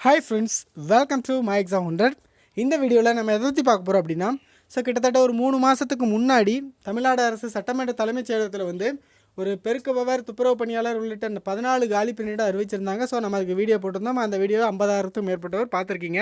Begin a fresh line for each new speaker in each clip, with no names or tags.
Hi friends welcome to my exam hundred இந்த வீடியோவில் நம்ம எதை பற்றி பார்க்க போகிறோம் அப்படின்னா ஸோ கிட்டத்தட்ட ஒரு மூணு மாதத்துக்கு முன்னாடி தமிழ்நாடு அரசு சட்டமன்ற தலைமைச் செயலகத்தில் வந்து ஒரு பெருக்குபவர் துப்புரவு பணியாளர் உள்ளிட்ட இந்த பதினாலு காலி பணியிட அறிவிச்சிருந்தாங்க. ஸோ நம்ம அதுக்கு வீடியோ போட்டிருந்தோம். அந்த வீடியோ ஐம்பதாயிரத்துக்கும் மேற்பட்டவர் பார்த்துருக்கீங்க.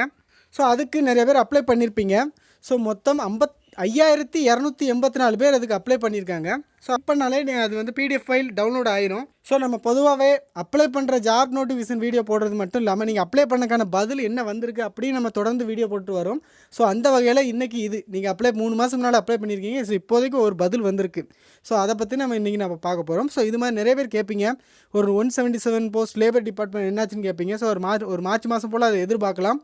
ஸோ அதுக்கு நிறைய பேர் அப்ளை பண்ணியிருப்பீங்க ஸோ மொத்தம் ஐம்பத் ஐயாயிரத்தி இரநூத்தி எண்பத்தி நாலு பேர் அதுக்கு அப்ளை பண்ணியிருக்காங்க. ஸோ அப்போனாலே அது வந்து பிடிஎஃப் ஃபைல் டவுன்லோட் ஆயிரும். ஸோ நம்ம பொதுவாகவே அப்ளை பண்ணுற ஜாப் நோட்டிஃபிகேஷன் வீடியோ போடுறது மட்டும் இல்லாமல் நீங்கள் அப்ளை பண்ணக்கான பதில் என்ன வந்திருக்கு அப்படின்னு நம்ம தொடர்ந்து வீடியோ போட்டு வரோம். ஸோ அந்த வகையில் இன்றைக்கி இது. நீங்கள் அப்ளை மூணு மாதம் முன்னால் அப்ளை பண்ணியிருக்கீங்க. ஸோ இப்போதைக்கு ஒரு பதில் வந்திருக்கு. ஸோ அதை பற்றி நம்ம இன்றைக்கி நம்ம பார்க்க போகிறோம் ஸோ இது மாதிரி நிறைய பேர் கேட்பீங்க ஒரு one seventy seven post labour department என்னாச்சுன்னு கேட்பீங்க ஸோ ஒரு மார்ச் ஒரு மார்ச் மாதம் போல் அதை எதிர்பார்க்கலாம்.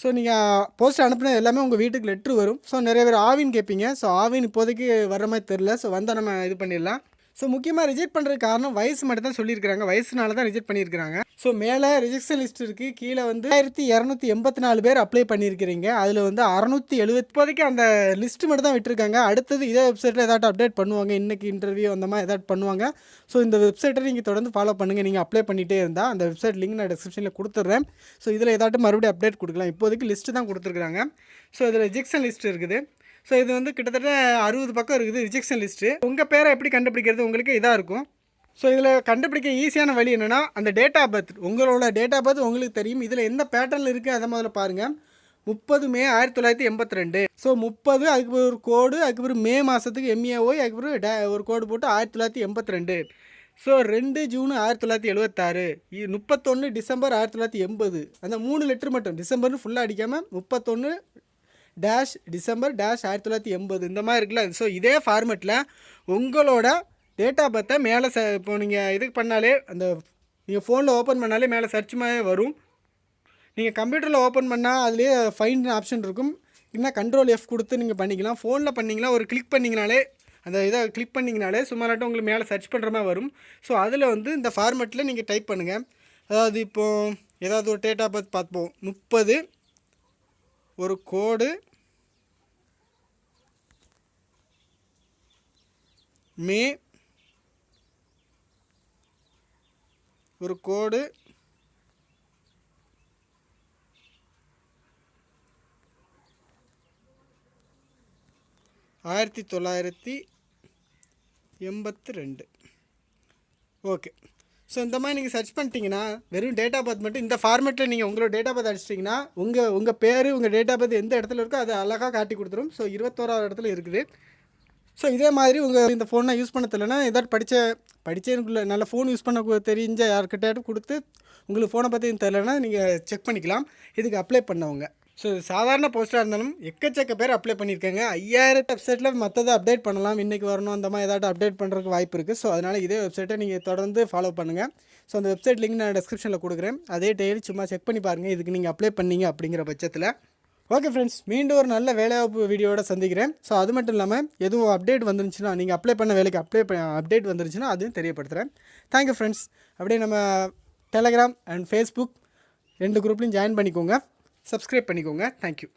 ஸோ நீங்கள் போஸ்ட் அனுப்புன எல்லாமே உங்கள் வீட்டுக்கு லெட்ரு வரும். ஸோ நிறைய பேர் ஆவின் கேட்பீங்க ஸோ ஆவின் இப்போதைக்கு வர மாதிரி தெரில ஸோ வந்தால் நம்ம இது பண்ணிடலாம். ஸோ முக்கியமாக ரிஜெக்ட் பண்ணுறது காரணம் வயசு மட்டும் தான் சொல்லியிருக்காங்க வயசுனால தான் ரிஜெக்ட் பண்ணியிருக்காங்க ஸோ மேலே ரிஜெக்ஷன் லிஸ்ட் இருக்குது கீழே வந்து ஆயிரத்தி இரநூத்தி எண்பத்தி நாலு பேர் அப்ளை பண்ணியிருக்கிறீங்க. அதில் வந்து அறநூற்றி எழுபத்தி இப்போதைக்கு அந்த லிஸ்ட்டு மட்டும் தான் விட்டுருக்காங்க. அடுத்தது இதே வெப்சைட்டில் ஏதாட்டும் அப்டேட் பண்ணுவாங்க. இன்றைக்கி இன்டர்வியூ அந்த மாதிரி ஏதாட்டும் பண்ணுவாங்க. ஸோ இந்த வெப்சைட்டை நீங்கள் தொடர்ந்து ஃபாலோ பண்ணுங்கள் நீங்கள் அப்ளை பண்ணிகிட்டே இருந்தால் அந்த வெப்சைட் லிங்க் நான் டிஸ்கிரிப்ஷனில் கொடுத்துட்றேன் ஸோ இதில் ஏதாட்டும் மறுபடியும் அப்டேட் கொடுக்கலாம். இப்போதைக்கு லிஸ்ட்டு தான் கொடுத்துருக்காங்க ஸோ இதில் ரிஜெக்ஷன் லிஸ்ட் இருக்குது. ஸோ இது வந்து கிட்டத்தட்ட அறுபது பக்கம் இருக்குது ரிஜெக்ஷன் லிஸ்ட்டு உங்கள் பேரை எப்படி கண்டுபிடிக்கிறது உங்களுக்கு இதாக இருக்கும். ஸோ இதில் கண்டுபிடிக்க ஈஸியான வழி என்னென்னா அந்த டேட் ஆஃப் பர்த் உங்களோட டேட் ஆஃப் பர்த் உங்களுக்கு தெரியும். இதில் எந்த பேட்டர்னில் இருக்குது அதை முதல்ல பாருங்கள் முப்பது மே ஆயிரத்தி தொள்ளாயிரத்தி எண்பத்தி ரெண்டு. ஸோ முப்பது அதுக்கு ஒரு கோடு அதுக்கப்புறம் மே மாதத்துக்கு எம்ஏஓய் அதுக்கப்புறம் டே ஒரு கோடு போட்டு ஆயிரத்தி தொள்ளாயிரத்தி எண்பத்தி ரெண்டு. ஸோ ரெண்டு ஜூன் ஆயிரத்தி தொள்ளாயிரத்தி எழுபத்தாறு முப்பத்தொன்று டிசம்பர் ஆயிரத்தி தொள்ளாயிரத்தி எண்பது. அந்த மூணு லெட்ரு மட்டும் டிசம்பர்னு ஃபுல்லாக அடிக்காமல் முப்பத்தொன்று டேஷ் டிசம்பர் டேஷ் ஆயிரத்தி தொள்ளாயிரத்தி எண்பது. இந்த மாதிரி இருக்குல்ல? ஸோ இதே ஃபார்மெட்டில் உங்களோட டேட்டா ஆஃப் பர்த்தை மேலே ச இப்போ நீங்கள் இதுக்கு பண்ணாலே அந்த நீங்கள் ஃபோனில் ஓப்பன் பண்ணாலே மேலே சர்ச் மாதிரி வரும். நீங்கள் கம்ப்யூட்டரில் ஓப்பன் பண்ணால் அதுலேயே ஃபைன் ஆப்ஷன் இருக்கும். இல்லைனா கண்ட்ரோல் எஃப் கொடுத்து நீங்கள் பண்ணிக்கலாம். ஃபோனில் பண்ணிங்களா ஒரு கிளிக் பண்ணிங்கனாலே அந்த இதை கிளிக் பண்ணிங்கனாலே சும்மாட்டும் உங்களுக்கு மேலே சர்ச் பண்ணுற மாதிரி வரும். ஸோ அதில் வந்து இந்த ஃபார்மெட்டில் நீங்கள் டைப் பண்ணுங்கள் அதாவது இப்போது ஏதாவது ஒரு டேட் ஆஃப் பர்த் பார்ப்போம். முப்பது ஒரு கோடு மே. ஒரு கோடு. ஆயிரத்தி தொள்ளாயிரத்தி எண்பத்தி ரெண்டு ஓகே. ஸோ இந்த மாதிரி நீங்கள் சர்ச் பண்ணிட்டீங்கன்னா வெறும் டேட்டா பாத் மட்டும் இந்த ஃபார்மேட்டில் நீங்கள் உங்களோட டேட்டா பாத் அடிச்சிட்டிங்கன்னா உங்கள் உங்கள் பேர் உங்கள் டேட் ஆஃப் எந்த இடத்துல இருக்கோ அது அழகாக காட்டி கொடுத்துரும். ஸோ இருபத்தோராவது இடத்துல இருக்குது. ஸோ இதே மாதிரி உங்கள் இந்த ஃபோனை யூஸ் பண்ண தெரியலனா ஏதாவது படித்த படித்தேனுக்குள்ள நல்ல ஃபோன் யூஸ் பண்ண தெரிஞ்ச யார்கிட்டையாட்டும் கொடுத்து உங்களுக்கு ஃபோனை பற்றி தெரியலனா நீங்கள் செக் பண்ணிக்கலாம். இதுக்கு அப்ளை பண்ணவங்க. ஸோ சாதாரண போஸ்ட்டாக இருந்தாலும் எக்கச்சக்க பேர் அப்ளை பண்ணியிருக்காங்க ஐயாயிரம் வெப்சைட்டில் மற்றதை அப்டேட் பண்ணலாம். இன்றைக்கி வரணும் அந்த மாதிரி ஏதாவது அப்டேட் பண்ணுறதுக்கு வாய்ப்பு இருக்குது ஸோ அதனால் இதே வெப்சைட்டை நீங்கள் தொடர்ந்து ஃபாலோ பண்ணுங்கள் ஸோ அந்த வெப்சைட் லிங்க் நான் டிஸ்கிரிப்ஷனில் கொடுக்குறேன். அதே டெய்லி சும்மா செக் பண்ணி பாருங்கள் இதுக்கு நீங்கள் அப்ளை பண்ணீங்க அப்படிங்கிற பட்சத்தில். ஓகே ஃப்ரெண்ட்ஸ் மீண்டும் ஒரு நல்ல வேலைவாய்ப்பு வீடியோட சந்திக்கிறேன். ஸோ அது மட்டும் இல்லாமல் எதுவும் அப்டேட் வந்துருந்துச்சுன்னா நீங்கள் அப்ளை பண்ண வேலைக்கு அப்ளை அப்டேட் வந்துருச்சுன்னா அதையும் தெரியப்படுத்துகிறேன் தேங்க்யூ ஃப்ரெண்ட்ஸ் அப்படியே நம்ம டெலகிராம் அண்ட் ஃபேஸ்புக் ரெண்டு குரூப்லையும் ஜாயின் பண்ணிக்கோங்க. சப்ஸ்கிரைப் பண்ணிக்கோங்க. Thank you